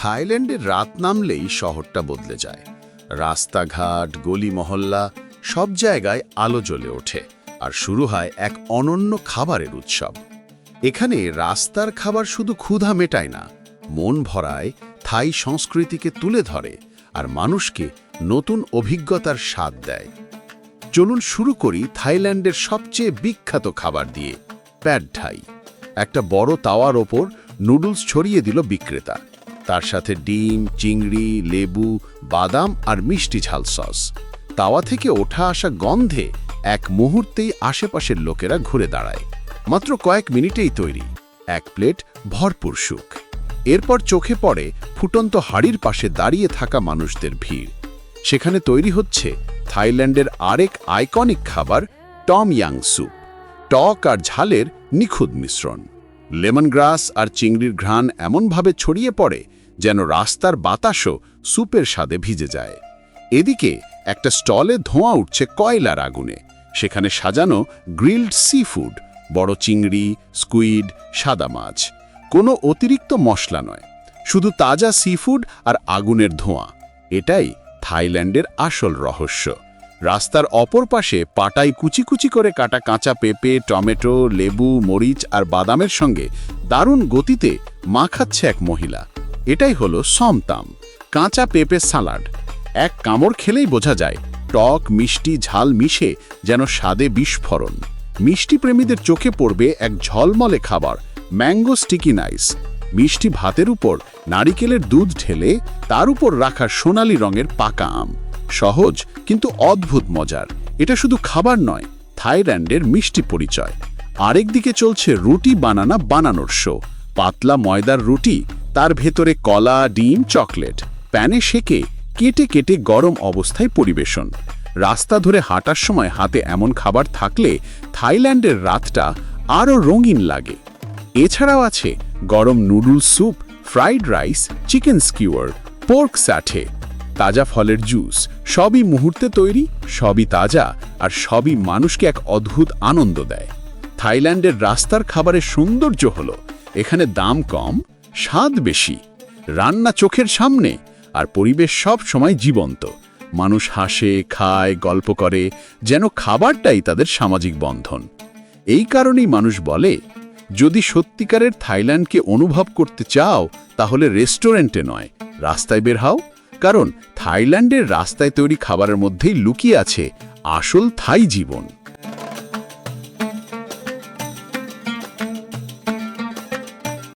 থাইল্যান্ডের রাত নামলেই শহরটা বদলে যায়। রাস্তাঘাট গলি মহল্লা সব জায়গায় আলো জ্বলে ওঠে আর শুরু হয় এক অনন্য খাবারের উৎসব। এখানে রাস্তার খাবার শুধু ক্ষুধা মেটায় না, মন ভরায়, থাই সংস্কৃতিকে তুলে ধরে আর মানুষকে নতুন অভিজ্ঞতার স্বাদ দেয়। চলুন শুরু করি থাইল্যান্ডের সবচেয়ে বিখ্যাত খাবার দিয়ে, প্যাড ঠাই একটা বড় তাওয়ার ওপর নুডলস ছড়িয়ে দিল বিক্রেতা। তার সাথে ডিম, চিংড়ি, লেবু, বাদাম আর মিষ্টি ঝাল সস। তাওয়া থেকে ওঠা আসা গন্ধে এক মুহূর্তেই আশেপাশের লোকেরা ঘুরে দাঁড়ায়। মাত্র কয়েক মিনিটেই তৈরি। এক প্লেট ভরপুর সুখ। এরপর চোখে পড়ে ফুটন্ত হাড়ির পাশে দাঁড়িয়ে থাকা মানুষদের ভিড়। সেখানে তৈরি হচ্ছে থাইল্যান্ডের আরেক আইকনিক খাবার, টম ইয়াং স্যুপ। টক আর ঝালের নিখুঁত মিশ্রণ। লেমন গ্রাস আর চিংড়ির ঘ্রাণ এমনভাবে ছড়িয়ে পড়ে যেন রাস্তার বাতাসও স্যুপের স্বাদে ভিজে যায়। এদিকে একটা স্টলে ধোঁয়া উঠছে কয়লার আগুনে। সেখানে সাজানো গ্রিলড সি ফুড বড় চিংড়ি, স্কুইড, সাদা মাছ। কোনো অতিরিক্ত মশলা নয়, শুধু তাজা সি ফুড আর আগুনের ধোঁয়া। এটাই থাইল্যান্ডের আসল রহস্য। রাস্তার অপর পাশে পাটায় কুচি কুচি করে কাটা কাঁচা পেঁপে, টমেটো, লেবু, মরিচ আর বাদামের সঙ্গে দারুণ গতিতে মাখাচ্ছে এক মহিলা। এটাই হলো সমতাম কাঁচা পেঁপে সালাড। এক কামড় খেলেই বোঝা যায়, টক, মিষ্টি, ঝাল মিশে যেন স্বাদে বিস্ফোরণ। মিষ্টি প্রেমীদের চোখে পড়বে এক ঝলমলে খাবার, ম্যাঙ্গো স্টিকি নাইস। মিষ্টি ভাতের উপর নারিকেলের দুধ ঢেলে তার উপর রাখা সোনালি রঙের পাকা আম। সহজ, কিন্তু অদ্ভুত মজার। এটা শুধু খাবার নয়, থাইল্যান্ডের মিষ্টি পরিচয়। আরেক দিকে চলছে রুটি বানানা বানানোর শো। পাতলা ময়দার রুটি তার ভেতরে কলা, ডিম, চকলেট। প্যানে সেকে কেটে কেটে গরম অবস্থায় পরিবেশন। রাস্তা ধরে হাঁটার সময় হাতে এমন খাবার থাকলে থাইল্যান্ডের রাতটা আরও রঙিন লাগে। এছাড়াও আছে গরম noodles soup, fried rice, chicken skewer pork satay তাজা ফলের জুস, সবই মুহূর্তে তৈরি, সবই তাজা আর সবই মানুষকে এক অদ্ভুত আনন্দ দেয়। থাইল্যান্ডের রাস্তার খাবারের সৌন্দর্য হলো, এখানে দাম কম স্বাদ বেশি, রান্না চোখের সামনে, আর পরিবেশ সব সময় জীবন্ত। মানুষ হাসে, খায়, গল্প করে, যেন খাবারটাই তাদের সামাজিক বন্ধন। এই কারণেই মানুষ বলে, যদি সত্যিকারের থাইল্যান্ডকে অনুভব করতে চাও, তাহলে রেস্টুরেন্টে নয়, রাস্তায় বের হও। কারণ, থাইল্যান্ডের রাস্তায় তৈরি খাবারের মধ্যেই লুকিয়ে আছে আসল থাই জীবন।